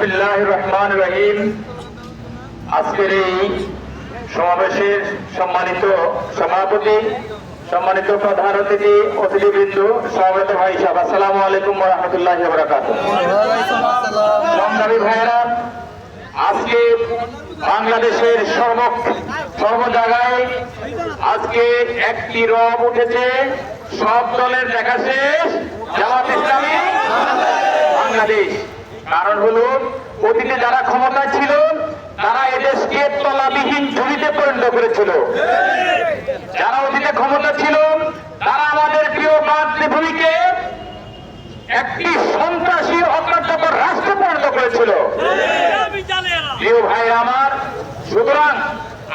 রহমান রহিম আজকের এই সমাবেশের সম্মানিত সভাপতি, সম্মানিত প্রধান অতিথি, অতিথিবৃন্দ, সভাপতি ভাই সাহেব, আসসালামু আলাইকুম রহমতুল্লাহ সংগ্রামী ভাইয়েরা, আজকে বাংলাদেশের সর্ব সর্ব জায়গায় আজকে একটি রব উঠেছে, সব দলের দেখা শেষ, জামাত ইসলামী, বাংলাদেশ। কারণ হলো, অতীতে যারা ক্ষমতায় ছিল, তারা এদেশকে তলাবিহীন ঝুড়িতে পরিণত করেছিল। যারা অতীতে ক্ষমতা ছিল, তারা আমাদের প্রিয় মাতৃভূমিকে একটি সন্ত্রাসী অকার্যকর রাষ্ট্রে পরিণত করেছিল। প্রিয় ভাই আমার, সুতরাং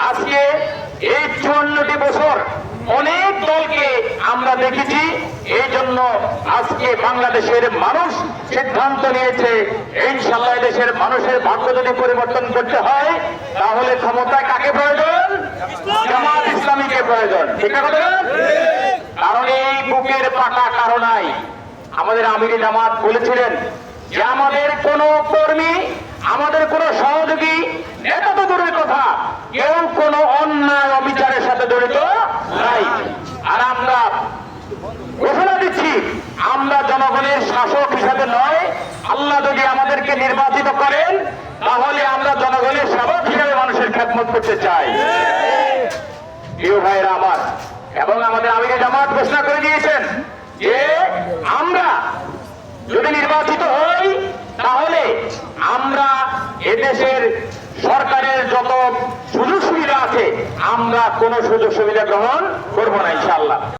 আজকে এই চুয়ান্নটি বছর অনেক আমরা দেখেছি এই জন্য আজকে বাংলাদেশের মানুষ সিদ্ধান্ত নিয়েছে ইনশাল্লাহ দেশের মানুষের ভাগ্য যদি পরিবর্তন করতে হয়, তাহলে ক্ষমতায় কাকে প্রয়োজন? ইসলামীকে প্রয়োজন। ঠিক আছে কারণ এই বুকের পাকা কারণাই আমাদের আমিরি জামাত বলেছিলেন যে, আমাদের কোন হিসাবে নয়, আল্লাহ যদি আমাদেরকে নির্বাচিত করেন, তাহলে আমরা জনগণের সেবক হিসাবে মানুষের খেদমত করতে চাই। প্রিয় ভাইরা আমার, এবং আমাদের আমিরে জামাত ঘোষণা করে দিয়েছেন যে আমরা যদি নির্বাচিত হই, তাহলে আমরা এদেশের সরকারের যত সুযোগ সুবিধা আছে, আমরা কোনো সুযোগ সুবিধা গ্রহণ করব না ইনশাল্লাহ